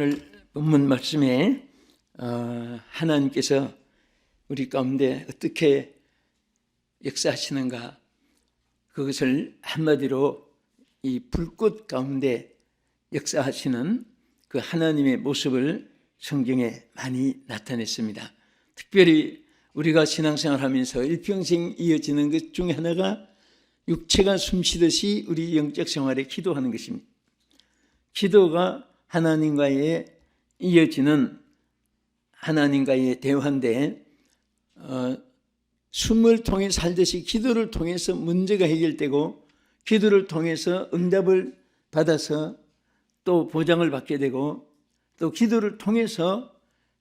오늘 본문 말씀에 어, 하나님께서 우리 가운데 어떻게 역사하시는가 그것을 한마디로 이 불꽃 가운데 역사하시는 그 하나님의 모습을 성경에 많이 나타냈습니다. 특별히 우리가 신앙생활 하면서 일평생 이어지는 것 중에 하나가 육체가 숨쉬듯이 우리 영적 생활에 기도하는 것입니다. 기도가 하나님과의 이어지는 하나님과의 대화인데 어, 숨을 통해 살듯이 기도를 통해서 문제가 해결되고 기도를 통해서 응답을 받아서 또 보장을 받게 되고 또 기도를 통해서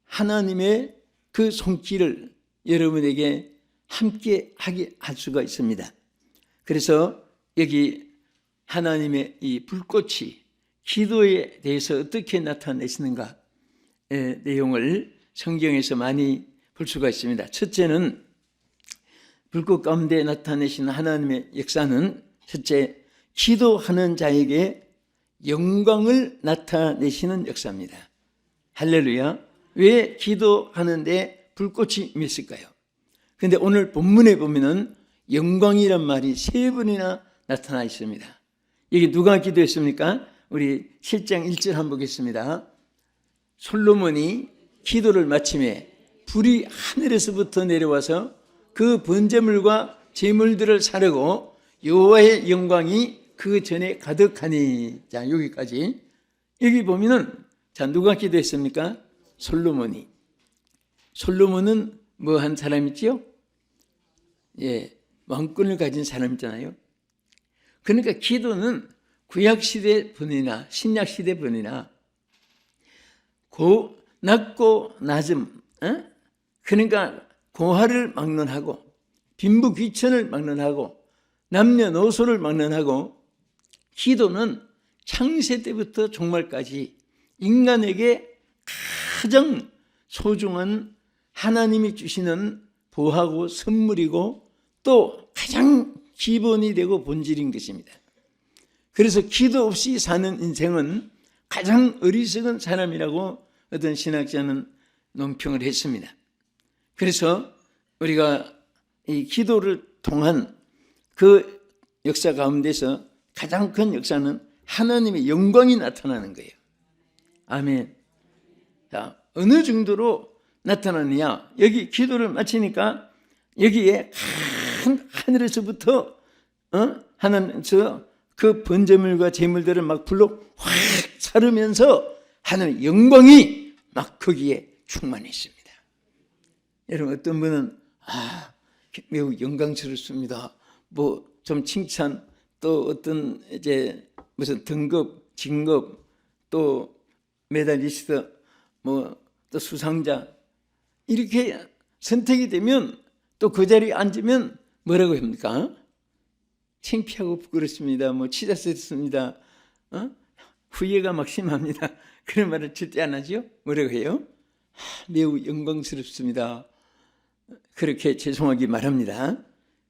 하나님의 그 손길을 여러분에게 함께 하게 할 수가 있습니다. 그래서 여기 하나님의 이 불꽃이 기도에 대해서 어떻게 나타내시는가 의 내용을 성경에서 많이 볼 수가 있습니다. 첫째는 불꽃 가운데 나타내시는 하나님의 역사는 첫째 기도하는 자에게 영광을 나타내시는 역사입니다. 할렐루야. 왜 기도하는데 불꽃이 있을까요? 근데 오늘 본문에 보면은 영광이란 말이 세 번이나 나타나 있습니다. 여기 누가 기도했습니까? 우리 7장 1절 한번 보겠습니다. 솔로몬이 기도를 마침에 불이 하늘에서부터 내려와서 그 번제물과 제물들을 사르고 여호와의 영광이 그 전에 가득하니 자 여기까지 여기 보면은 자 누가 기도했습니까? 솔로몬이 솔로몬은 뭐 한 사람이지요? 예, 왕권을 가진 사람이잖아요. 그러니까 기도는 구약 시대 분이나 신약 시대 분이나 고 낮고 낮음, 어? 그러니까 고하를 막론하고 빈부 귀천을 막론하고 남녀노소를 막론하고 기도는 창세 때부터 종말까지 인간에게 가장 소중한 하나님이 주시는 보하고 선물이고 또 가장 기본이 되고 본질인 것입니다. 그래서 기도 없이 사는 인생은 가장 어리석은 사람이라고 어떤 신학자는 논평을 했습니다. 그래서 우리가 이 기도를 통한 그 역사 가운데서 가장 큰 역사는 하나님의 영광이 나타나는 거예요. 아멘. 자, 어느 정도로 나타나느냐? 여기 기도를 마치니까 여기에 하늘에서부터 어? 하나님서 그 번제물과 제물들을 막 불러 확 사르면서 하늘 영광이 막 거기에 충만했습니다. 여러분 어떤 분은 아 매우 영광스럽습니다. 뭐 좀 칭찬 또 어떤 이제 무슨 등급 진급 또 메달리스트 뭐 또 수상자 이렇게 선택이 되면 또 그 자리에 앉으면 뭐라고 합니까? 창피하고 부끄럽습니다. 뭐 치자스럽습니다. 어? 후회가 막 심합니다. 그런 말을 절대 안 하죠. 뭐라고 해요? 하, 매우 영광스럽습니다. 그렇게 죄송하게 말합니다.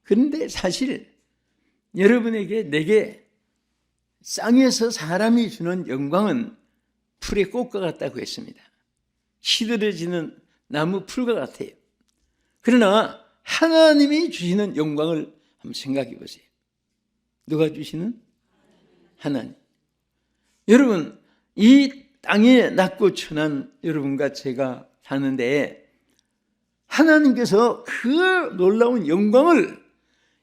그런데 사실 여러분에게 내게 쌍에서 사람이 주는 영광은 풀의 꽃과 같다고 했습니다. 시들어지는 나무 풀과 같아요. 그러나 하나님이 주시는 영광을 한번 생각해 보세요. 누가 주시는? 하나님. 여러분, 이 땅에 낮고 천한 여러분과 제가 사는데 하나님께서 그 놀라운 영광을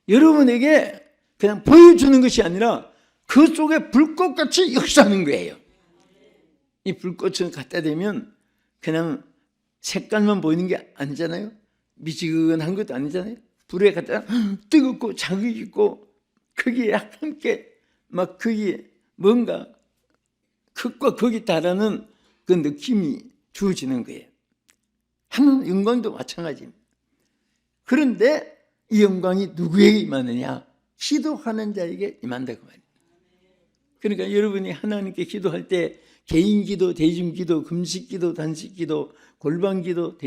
여러분에게 그냥 보여주는 것이 아니라 그 속에 불꽃같이 역사하는 거예요. 이 불꽃을 갖다 대면 그냥 색깔만 보이는 게 아니잖아요. 미지근한 것도 아니잖아요. 불에 갖다 뜨겁고 자극 있고 거기에 함께 막 거기에 뭔가 극과 극이 달하는 그 느낌이 주어지는 거예요. 하는 영광도 마찬가지입니다. 그런데 이 영광이 누구에게 임하느냐? 기도하는 자에게 임한다고 말입니다. 그러니까 여러분이 하나님께 기도할 때 개인 기도, 대중 기도, 금식 기도, 단식 기도, 골방 기도,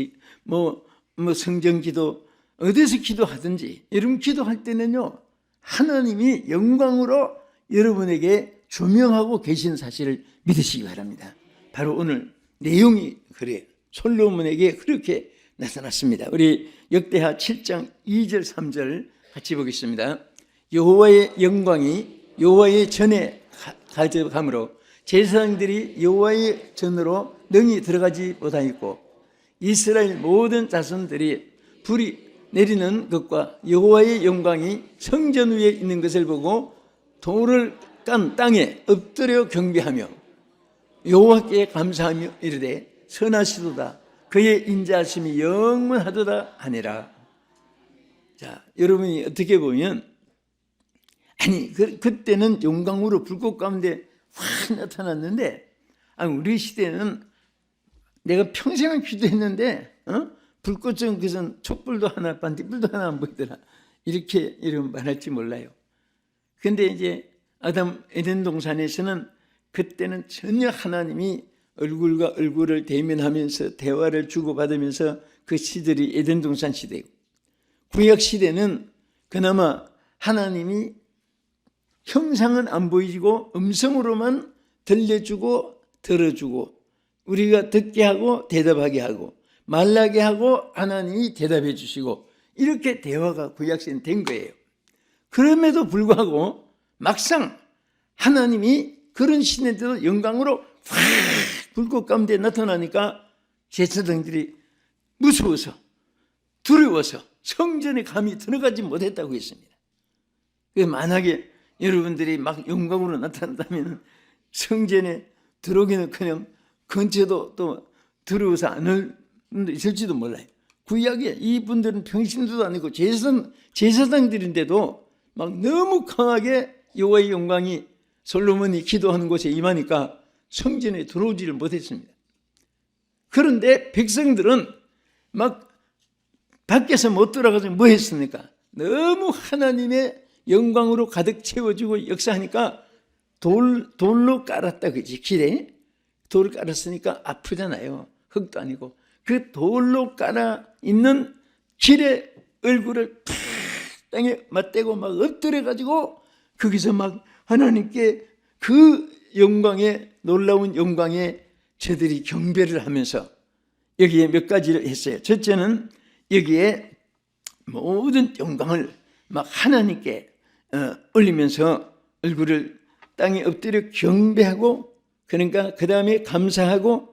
뭐, 뭐 성전 기도, 어디서 기도하든지 여러분 기도할 때는요, 하나님이 영광으로 여러분에게 조명하고 계신 사실을 믿으시기 바랍니다. 바로 오늘 내용이 그래요. 솔로몬에게 그렇게 나타났습니다. 우리 역대하 7장 2절 3절 같이 보겠습니다. 여호와의 영광이 여호와의 전에 가- 가져감으로 제사장들이 여호와의 전으로 능히 들어가지 못하였고 이스라엘 모든 자손들이 불이 내리는 것과 여호와의 영광이 성전 위에 있는 것을 보고 돌을 깐 땅에 엎드려 경배하며 여호와께 감사하며 이르되 선하시도다 그의 인자하심이 영원하도다 하니라. 자, 여러분이 어떻게 보면 아니 그, 그때는 영광으로 불꽃 가운데 확 나타났는데 아니 우리 시대는 내가 평생을 기도했는데 어? 불꽃은 그선 촛불도 하나 반딧불도 하나 안 보이더라 이렇게 이런 말할지 몰라요. 근데 이제 아담 에덴 동산에서는 그때는 전혀 하나님이 얼굴과 얼굴을 대면하면서 대화를 주고받으면서 그 시들이 에덴 동산 시대고 구약 시대는 그나마 하나님이 형상은 안 보이고 음성으로만 들려주고 들어주고 우리가 듣게 하고 대답하게 하고 말라게 하고 하나님이 대답해 주시고 이렇게 대화가 구약시대는 된 거예요. 그럼에도 불구하고 막상 하나님이 그런 시대도 영광으로 확 불꽃 가운데 나타나니까 제사장들이 무서워서 두려워서 성전에 감히 들어가지 못했다고 했습니다. 그 만약에 여러분들이 막 영광으로 나타난다면 성전에 들어오기는 그냥 근처도 또 두려워서 안 있을지도 몰라요. 구약에 이분들은 평신도도 아니고 제사장, 제사장들인데도 막 너무 강하게 여호와의 영광이 솔로몬이 기도하는 곳에 임하니까 성전에 들어오지를 못했습니다. 그런데 백성들은 막 밖에서 못 들어가서 뭐 했습니까? 너무 하나님의 영광으로 가득 채워지고 역사하니까 돌, 돌로 깔았다 그지 길에 돌을 깔았으니까 아프잖아요 흙도 아니고 그 돌로 깔아 있는 길에 얼굴을 탁 땅에 맞대고 막 엎드려 가지고 거기서 막 하나님께 그 영광에 놀라운 영광에 저들이 경배를 하면서 여기에 몇 가지를 했어요. 첫째는 여기에 모든 영광을 막 하나님께 어, 올리면서 얼굴을 땅에 엎드려 경배하고 그러니까 그 다음에 감사하고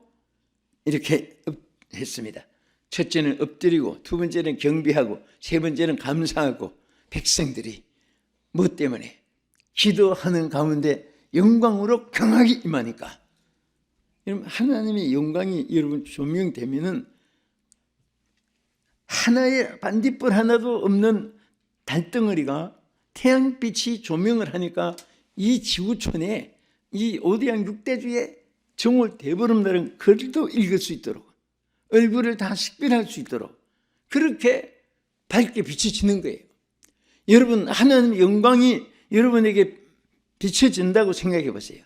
이렇게 엎- 했습니다. 첫째는 엎드리고 두 번째는 경배하고 세 번째는 감사하고 백성들이 뭐 때문에 기도하는 가운데 영광으로 강하게 임하니까 여러분 하나님의 영광이 여러분 조명되면은 하나의 반딧불 하나도 없는 달덩어리가 태양빛이 조명을 하니까 이 지구촌에 이 오대양 육대주의 정월 대보름날은 글도 읽을 수 있도록 얼굴을 다 식별할 수 있도록 그렇게 밝게 비춰지는 거예요. 여러분 하나님 영광이 여러분에게 비춰진다고 생각해 보세요.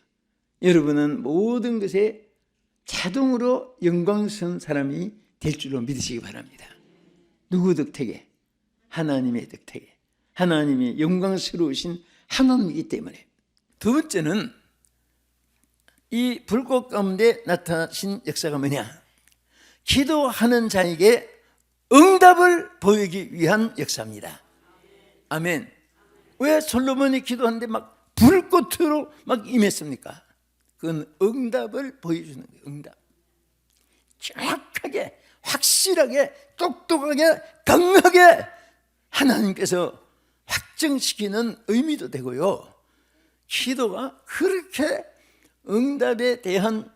여러분은 모든 것에 자동으로 영광스러운 사람이 될 줄로 믿으시기 바랍니다. 누구 덕택에? 하나님의 덕택에. 하나님이 영광스러우신 하나님이기 때문에. 두 번째는 이 불꽃 가운데 나타나신 역사가 뭐냐? 기도하는 자에게 응답을 보이기 위한 역사입니다. 아멘. 왜 솔로몬이 기도하는데 막 불꽃으로 막 임했습니까? 그건 응답을 보여주는 거예요. 응답. 정확하게, 확실하게, 똑똑하게, 강하게 하나님께서 확정시키는 의미도 되고요. 기도가 그렇게 응답에 대한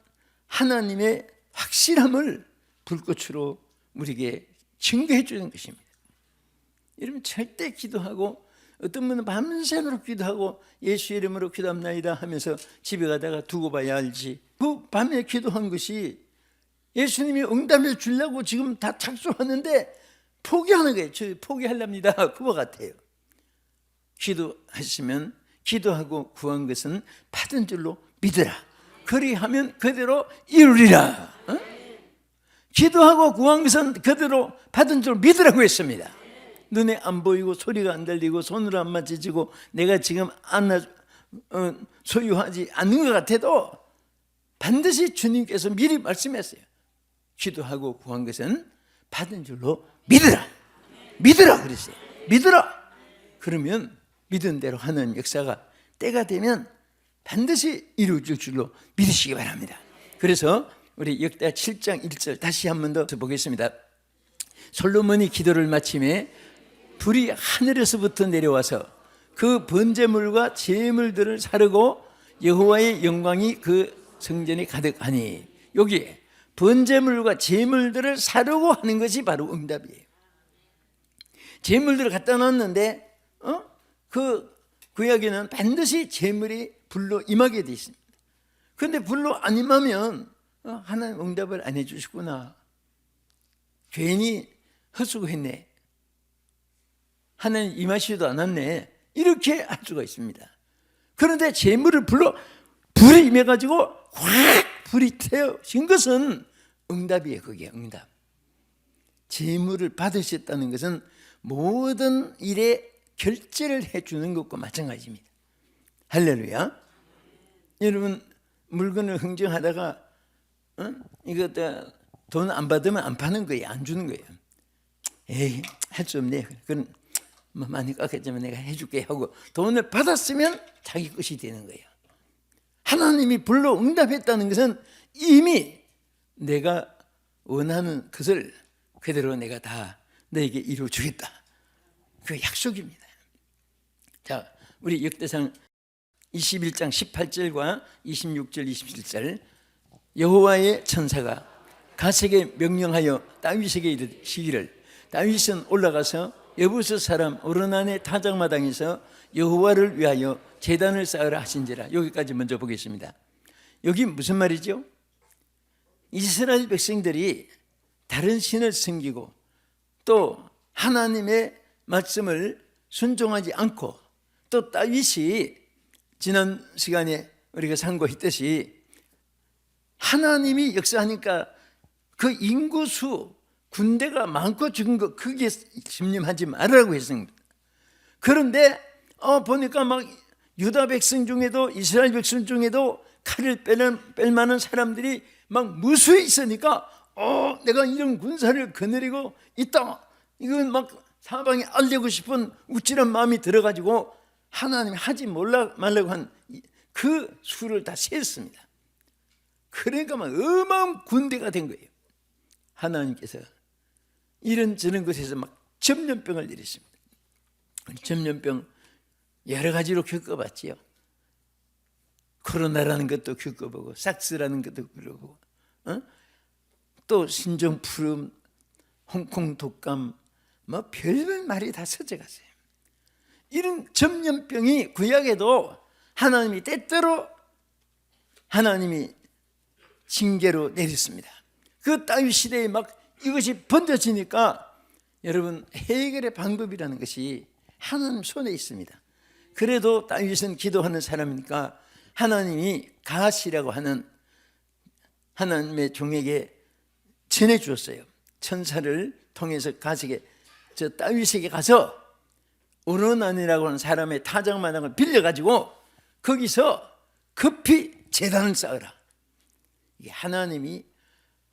하나님의 확실함을 불꽃으로 우리에게 증거해 주는 것입니다. 여러분 절대 기도하고 어떤 분은 밤새도록 기도하고 예수 이름으로 기도합나이다 하면서 집에 가다가 두고 봐야 알지. 그 밤에 기도한 것이 예수님이 응답해 주려고 지금 다 착수하는데 포기하는 거예요. 저 포기하랍니다. 그거 같아요. 기도하시면 기도하고 구한 것은 받은 줄로 믿으라. 그리하면 그대로 이루리라. 어? 기도하고 것은 그대로 받은 줄 믿으라고 했습니다. 눈에 안 보이고 소리가 안 들리고 손으로 안 만져지고 내가 지금 안 어, 소유하지 않는 것 같아도 반드시 주님께서 미리 말씀했어요. 기도하고 구한 것은 받은 줄로 믿으라. 믿으라 그랬어요. 믿으라. 그러면 믿은 대로 하는 역사가 때가 되면 반드시 이루어질 줄로 믿으시기 바랍니다. 그래서 우리 역대 7장 1절 다시 한 번 더 보겠습니다. 솔로몬이 기도를 마침에 불이 하늘에서부터 내려와서 그 번제물과 제물들을 사르고 여호와의 영광이 그 성전에 가득하니 여기에 번제물과 제물들을 사르고 하는 것이 바로 응답이에요. 제물들을 갖다 놨는데 어? 그 구약에는 반드시 제물이 불로 임하게 돼 있습니다. 그런데 불로 안 임하면 어, 하나님 응답을 안 해주시구나. 괜히 헛수고했네. 하나님 임하시지도 않았네. 이렇게 할 수가 있습니다. 그런데 재물을 불러 불이 임해가지고 확 불이 태워진 것은 응답이에요. 그게 응답. 재물을 받으셨다는 것은 모든 일에 결제를 해주는 것과 마찬가지입니다. 할렐루야. 여러분 물건을 흥정하다가 어? 이거 돈 안 받으면 안 파는 거예요. 안 주는 거예요. 에이 할 수 없네. 그건 뭐 많이 깎였지만 내가 해줄게 하고 돈을 받았으면 자기 것이 되는 거예요. 하나님이 불러 응답했다는 것은 이미 내가 원하는 것을 그대로 내가 다 너에게 이루어 주겠다. 그 약속입니다. 자, 우리 역대상 21장 18절과 26절 27절 여호와의 천사가 가세게 명령하여 다윗에게 이르시기를 다윗은 올라가서 여부스 사람 오르난의 타작마당에서 여호와를 위하여 제단을 쌓으라 하신지라 여기까지 먼저 보겠습니다. 여기 무슨 말이죠? 이스라엘 백성들이 다른 신을 섬기고 또 하나님의 말씀을 순종하지 않고 또 다윗이 지난 시간에 우리가 상고했듯이 하나님이 역사하니까 그 인구수 군대가 많고 적은 거 크게 심림하지 말라고 했습니다. 그런데 어 보니까 막 유다 백성 중에도 이스라엘 백성 중에도 칼을 빼는 뺄 만한 사람들이 막 무수히 있으니까 어 내가 이런 군사를 거느리고 있다. 이건 막 사방에 알리고 싶은 우쭐한 마음이 들어가지고 하나님 하지 몰라 말라고 한 그 수를 다 셌습니다. 그러니까 막 어마어마한 군대가 된 거예요. 하나님께서 이런 저런 것에서 막 전염병을 일으십니다. 전염병 여러 가지로 겪어봤지요. 코로나라는 것도 겪어보고 삭스라는 것도 겪어보고 어? 또 신종푸름, 홍콩 독감 뭐 별별 말이 다 서져갔어요. 이런 전염병이 구약에도 하나님이 때때로 하나님이 징계로 내렸습니다. 그 땅위 시대에 막 이것이 번져지니까 여러분 해결의 방법이라는 것이 하나님 손에 있습니다. 그래도 다윗은 기도하는 사람이니까 하나님이 가시라고 하는 하나님의 종에게 전해 주었어요. 천사를 통해서 가시게 저 다윗에게 가서 오르난이라고 하는 사람의 타작마당을 빌려 가지고 거기서 급히 재단을 쌓으라. 하나님이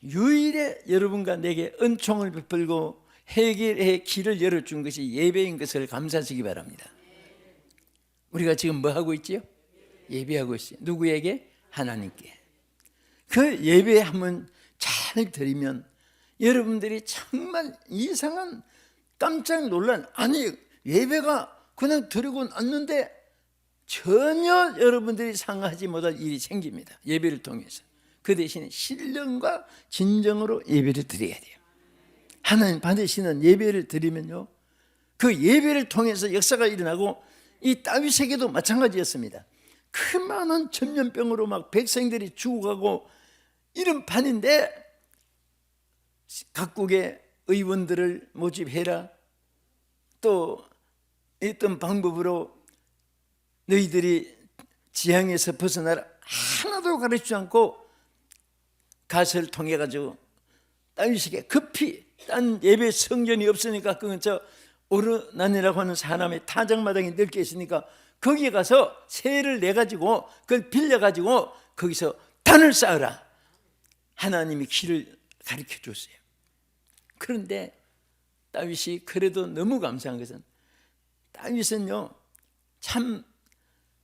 유일의 여러분과 내게 은총을 베풀고 해결의 길을 열어준 것이 예배인 것을 감사하시기 바랍니다. 우리가 지금 뭐 하고 있지요? 예배하고 있어요. 누구에게? 하나님께. 그 예배 한번 잘 드리면 여러분들이 정말 이상한 깜짝 놀란 아니 예배가 그냥 드리고 났는데 전혀 여러분들이 상하지 못할 일이 생깁니다. 예배를 통해서. 그 대신에 신령과 진정으로 예배를 드려야 돼요. 하나님 받으시는 예배를 드리면요. 그 예배를 통해서 역사가 일어나고 이 다윗에게도 마찬가지였습니다. 그 많은 전염병으로 막 백성들이 죽어가고 이런 판인데 각국의 의원들을 모집해라. 또 어떤 방법으로 너희들이 지향에서 벗어나라 하나도 가르치지 않고 가설을 통해 가지고 다윗에게 급히 딴 예배 성전이 없으니까 그건 저 오르난이라고 하는 사람의 타작마당이 넓게 있으니까 거기에 가서 세를 내 가지고 그걸 빌려 가지고 거기서 단을 쌓으라. 하나님이 길을 가르쳐 줬어요. 그런데 다윗이 그래도 너무 감사한 것은 다윗은요 참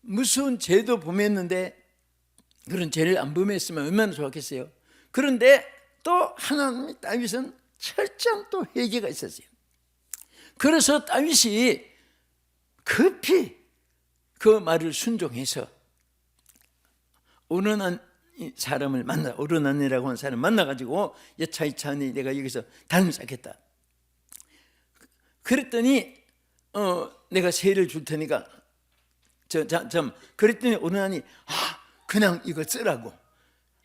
무서운 죄도 범했는데 그런 죄를 안 범했으면 얼마나 좋았겠어요. 그런데 또 하나님 다윗은 철저한 또 회개가 있었어요. 그래서 다윗이 급히 그 말을 순종해서 이 사람을 만나 오른한이라고 하는 사람 만나가지고 여차이차하니 내가 여기서 단을 쌓겠다. 그랬더니 어 내가 세를 줄 테니까 저참 그랬더니 오른한이 아 그냥 이거 쓰라고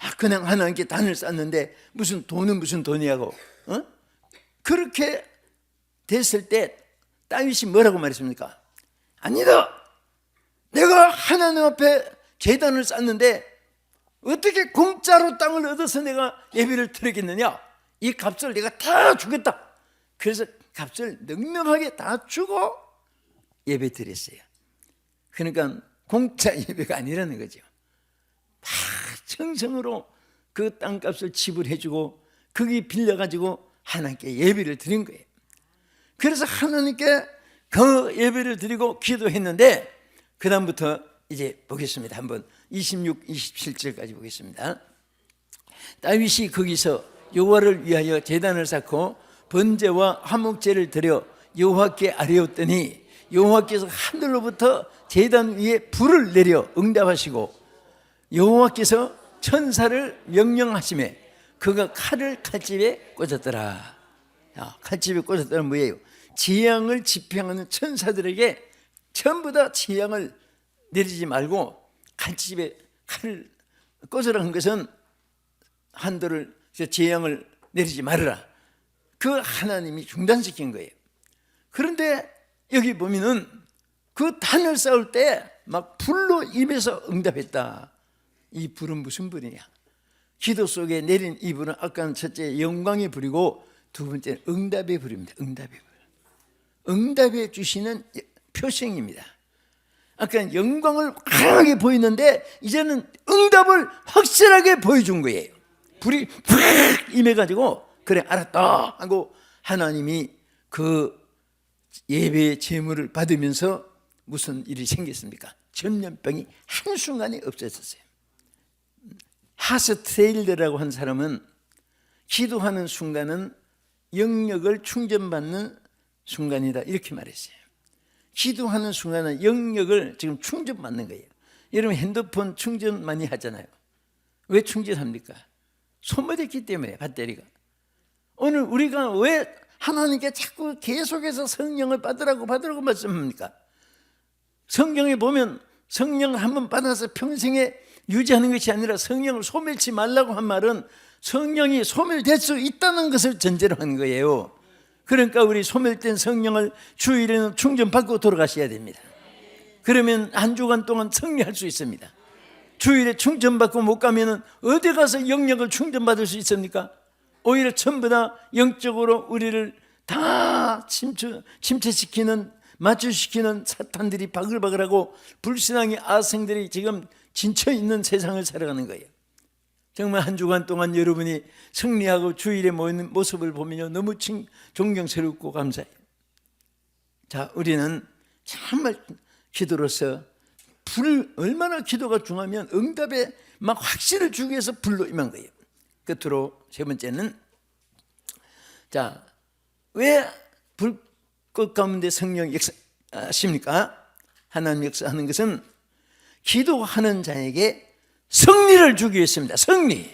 아 그냥 하나님께 단을 쌓는데 무슨 돈은 무슨 돈이야고 어 그렇게 됐을 때 다윗이 뭐라고 말했습니까? 아니다. 내가 하나님 앞에 재단을 쌓는데 어떻게 공짜로 땅을 얻어서 내가 예배를 드리겠느냐? 이 값을 내가 다 주겠다. 그래서 값을 넉넉하게 다 주고 예배 드렸어요. 그러니까 공짜 예배가 아니라는 거죠. 다 정성으로 그 땅값을 지불해주고 거기 빌려가지고 하나님께 예배를 드린 거예요. 그래서 하나님께 그 예배를 드리고 기도했는데 그 다음부터 이제 보겠습니다. 한번 26, 27절까지 보겠습니다. 다윗이 거기서 여호와를 위하여 제단을 쌓고 번제와 화목제를 드려 여호와께 아뢰었더니 여호와께서 하늘로부터 제단 위에 불을 내려 응답하시고 여호와께서 천사를 명령하심에 그가 칼을 칼집에 꽂았더라. 야, 칼집에 꽂았다는 뭐예요? 재앙을 집행하는 천사들에게 전부 다 재앙을 내리지 말고 칼집에 칼을 꽂으라는 것은 한도를 재앙을 내리지 말아라. 그 하나님이 중단시킨 거예요. 그런데 여기 보면은 그 단을 쌓을 때 막 불로 입에서 응답했다. 이 불은 무슨 불이냐? 기도 속에 내린 이 불은 아까는 첫째 영광의 불이고 두 번째 응답의 불입니다. 응답의 불. 응답해 주시는 표징입니다. 아까 영광을 강하게 보이는데 이제는 응답을 확실하게 보여준 거예요. 불이 푹 임해가지고 그래 알았다 하고 하나님이 그 예배의 제물을 받으면서 무슨 일이 생겼습니까? 전염병이 한순간에 없어졌어요. 하스트레일드라고 한 사람은 기도하는 순간은 영역을 충전받는 순간이다 이렇게 말했어요. 기도하는 순간은 영역을 지금 충전받는 거예요. 여러분 핸드폰 충전 많이 하잖아요. 왜 충전합니까? 소모됐기 때문에 배터리가. 오늘 우리가 왜 하나님께 자꾸 계속해서 성령을 받으라고 받으라고 말씀합니까? 성경에 보면 성령을 한번 받아서 평생에 유지하는 것이 아니라 성령을 소멸치 말라고 한 말은 성령이 소멸될 수 있다는 것을 전제로 하는 거예요. 그러니까 우리 소멸된 성령을 주일에는 충전받고 돌아가셔야 됩니다. 그러면 한 주간 동안 승리할 수 있습니다. 주일에 충전받고 못 가면은 어디 가서 영역을 충전받을 수 있습니까? 오히려 전부 다 영적으로 우리를 다 침체, 침체시키는 마취시키는 사탄들이 바글바글하고 불신앙의 아생들이 지금 진쳐 있는 세상을 살아가는 거예요. 정말 한 주간 동안 여러분이 승리하고 주일에 모이는 모습을 보면 너무 존경스럽고 감사해요. 자, 우리는 정말 기도로서 불 얼마나 기도가 중하면 응답에 막 확신을 주기 위해서 불로 임한 거예요. 끝으로 세 번째는 자, 왜 불꽃 가운데 성령 역사하십니까? 하나님 역사하는 것은 기도하는 자에게 승리를 주기 위해서입니다. 승리.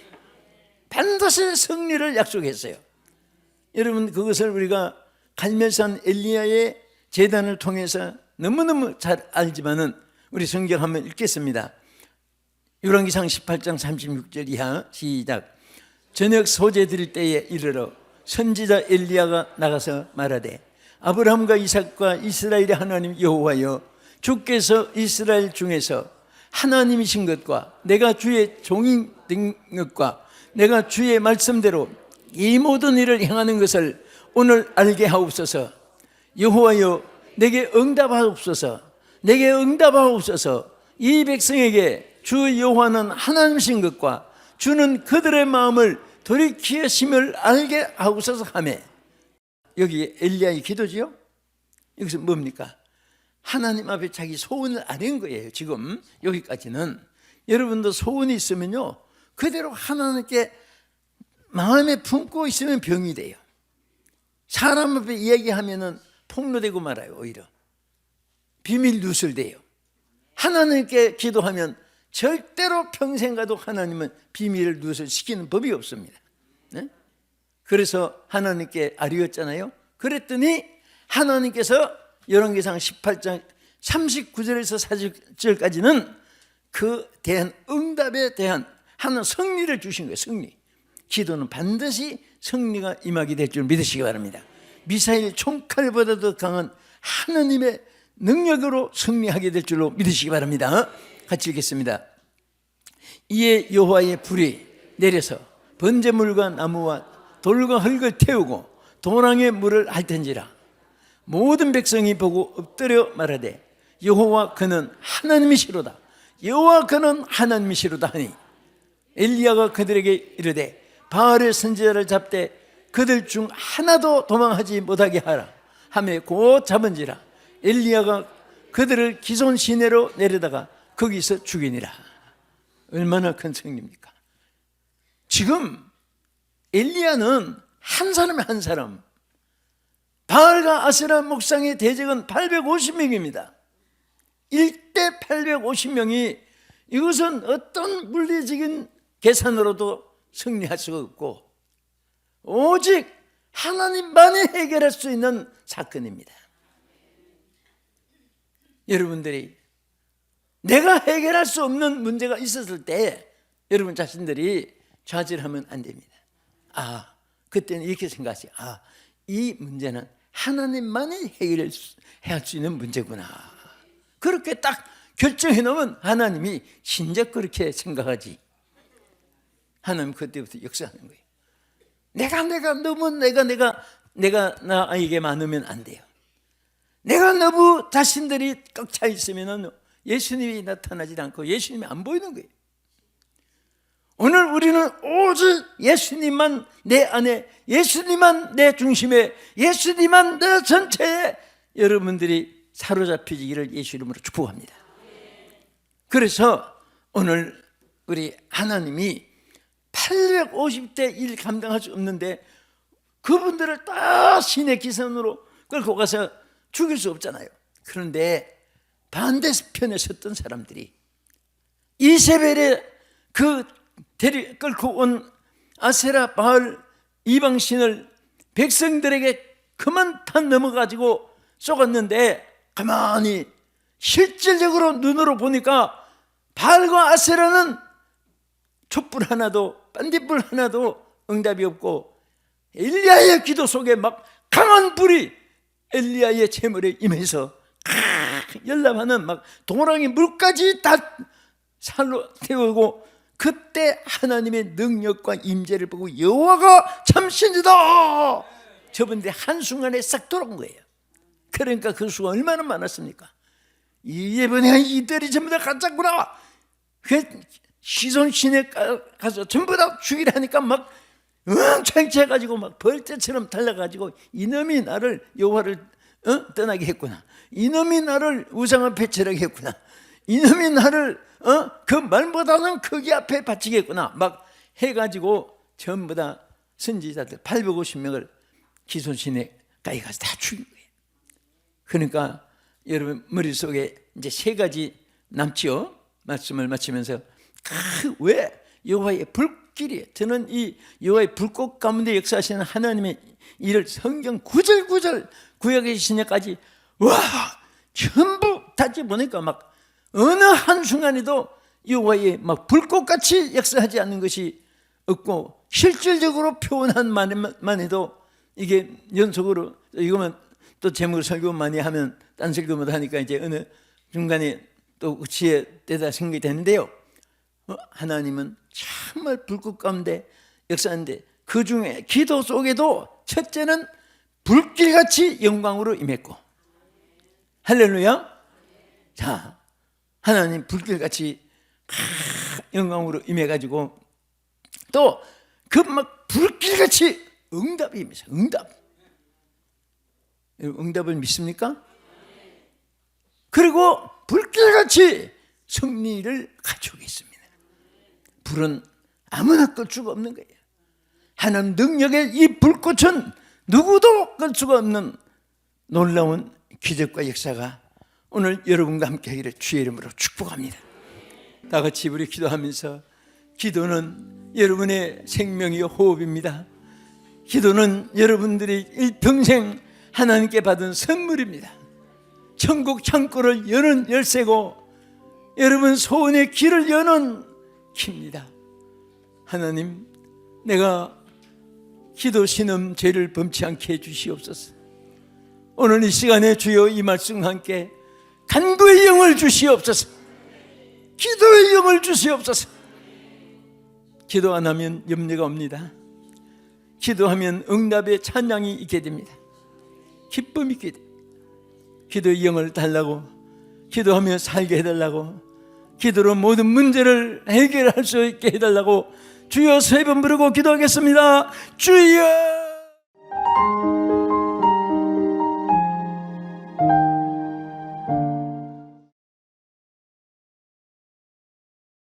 반드시 승리를 약속했어요. 여러분 그것을 우리가 갈멜산 엘리야의 재단을 통해서 너무너무 잘 알지만은 우리 성경 한번 읽겠습니다. 요란기상 18장 36절 이하 시작. 저녁 소재 드릴 때에 이르러 선지자 엘리야가 나가서 말하되 아브라함과 이삭과 이스라엘의 하나님 여호와여 주께서 이스라엘 중에서 하나님이신 것과 내가 주의 종인 된 것과 내가 주의 말씀대로 이 모든 일을 행하는 것을 오늘 알게 하옵소서. 여호와여 내게 응답하옵소서. 내게 응답하옵소서. 이 백성에게 주 여호와는 하나님이신 것과 주는 그들의 마음을 돌이키어 심을 알게 하고서서 하매 여기 엘리야의 기도지요? 여기서 뭡니까? 하나님 앞에 자기 소원을 아는 거예요. 지금 여기까지는 여러분도 소원이 있으면요 그대로 하나님께 마음에 품고 있으면 병이 돼요. 사람 앞에 이야기하면은 폭로되고 말아요. 오히려 비밀 누설돼요. 하나님께 기도하면 절대로 평생 가도 하나님은 비밀을 누설시키는 법이 없습니다. 네? 그래서 하나님께 아뢰었잖아요. 그랬더니 하나님께서 열왕기상 18장 39절에서 40절까지는 그 대한 응답에 대한 하는 승리를 주신 거예요. 승리. 기도는 반드시 승리가 임하게 될 줄 믿으시기 바랍니다. 미사일 총칼보다도 강한 하나님의 능력으로 승리하게 될 줄로 믿으시기 바랍니다. 같이 읽겠습니다. 이에 여호와의 불이 내려서 번제물과 나무와 돌과 흙을 태우고 도랑의 물을 핥은지라 모든 백성이 보고 엎드려 말하되 여호와 그는 하나님이시로다. 여호와 그는 하나님이시로다 하니. 엘리야가 그들에게 이르되 바알의 선지자를 잡되 그들 중 하나도 도망하지 못하게 하라. 하며 곧 잡은지라. 엘리야가 그들을 기손 시내로 내려다가 거기서 죽이니라. 얼마나 큰 승리입니까? 지금 엘리야는 한 사람의 한 사람 바알과 아세라 목상의 대적은 850명입니다. 1대 850명이 이것은 어떤 물리적인 계산으로도 승리할 수가 없고 오직 하나님만이 해결할 수 있는 사건입니다. 여러분들이 내가 해결할 수 없는 문제가 있었을 때 여러분 자신들이 좌절하면 안 됩니다. 아, 그때는 이렇게 생각하세요. 아, 이 문제는 하나님만이 해결할 수 있는 문제구나. 그렇게 딱 결정해 놓으면 하나님이 진작 그렇게 생각하지. 하나님 그때부터 역사하는 거예요. 내가 내가 너무 내가 내가 내가 나에게 많으면 안 돼요. 내가 너무 자신들이 꽉 차 있으면은 예수님이 나타나지 않고 예수님이 안 보이는 거예요. 오늘 우리는 오직 예수님만 내 안에, 예수님만 내 중심에, 예수님만 내 전체에 여러분들이 사로잡히기를 예수 이름으로 축복합니다. 그래서 오늘 우리 하나님이 850대 1 감당할 수 없는데 그분들을 다 신의 기선으로 끌고 가서 죽일 수 없잖아요. 그런데 반대편에 섰던 사람들이 이세벨의 그 데리 끌고 온 아세라 바알 이방신을 백성들에게 그만 탄 넘어가지고 쏘았는데 가만히 실질적으로 눈으로 보니까 바알과 아세라는 촛불 하나도 반딧불 하나도 응답이 없고 엘리야의 기도 속에 막 강한 불이 엘리야의 재물에 임해서 열람하는 막 도랑이 물까지 다 살로 태우고 그때 하나님의 능력과 임재를 보고 여호와가 참 신이다. 저분들이 한순간에 싹 돌아온 거예요. 그러니까 그 수가 얼마나 많았습니까? 이번에 이들이 전부 다 가짜구나. 그 시선 시내 가서 전부 다 죽이라니까 막 응창치 해가지고 막 벌떼처럼 달려가지고 이놈이 나를 여호와를 어? 떠나게 했구나. 이놈이 나를 우상 앞에 절하게 했구나. 이놈이 나를 어? 그 말보다는 크기 앞에 바치겠구나. 막 해가지고 전부 다 선지자들 850명을 기손신에 가까이 가서 다 죽인 거예요. 그러니까 여러분 머릿속에 이제 세 가지 남지요. 말씀을 마치면서 그왜 여호와의 불길이 저는 이 여호와의 불꽃 가운데 역사하시는 하나님의 일을 성경 구절구절 구약의 신약까지 와 전부 다지 보니까 막 어느 한순간에도 여호와의 막 불꽃같이 역사하지 않는 것이 없고 실질적으로 표현한 말만 해도 이게 연속으로 이거만 또 제목을 설교 많이 하면 딴 설교만 하니까 이제 어느 중간에 또 우치에 때다 생각이 되는데요. 어, 하나님은 정말 불꽃 가운데 역사하는데 그 중에 기도 속에도 첫째는 불길같이 영광으로 임했고 할렐루야. 자, 하나님 불길같이 영광으로 임해가지고 또 그 막 불길같이 응답이 임해서 응답. 응답을 믿습니까? 그리고 불길같이 승리를 가지고 있습니다. 불은 아무나 끌 수가 없는 거예요. 하나님 능력의 이 불꽃은 누구도 끌 수가 없는 놀라운 기적과 역사가 오늘 여러분과 함께 하기를 주의 이름으로 축복합니다. 다 같이 우리 기도하면서 기도는 여러분의 생명의 호흡입니다. 기도는 여러분들이 일평생 하나님께 받은 선물입니다. 천국 창고를 여는 열쇠고 여러분 소원의 길을 여는 키입니다. 하나님, 내가 기도 신음 죄를 범치 않게 해주시옵소서. 오늘 이 시간에 주여 이 말씀과 함께 간구의 영을 주시옵소서. 기도의 영을 주시옵소서. 기도 안 하면 염려가 옵니다. 기도하면 응답의 찬양이 있게 됩니다. 기쁨이 있게 됩니다. 기도의 영을 달라고 기도하며 살게 해달라고 기도로 모든 문제를 해결할 수 있게 해달라고 주여 세 번 부르고 기도하겠습니다. 주여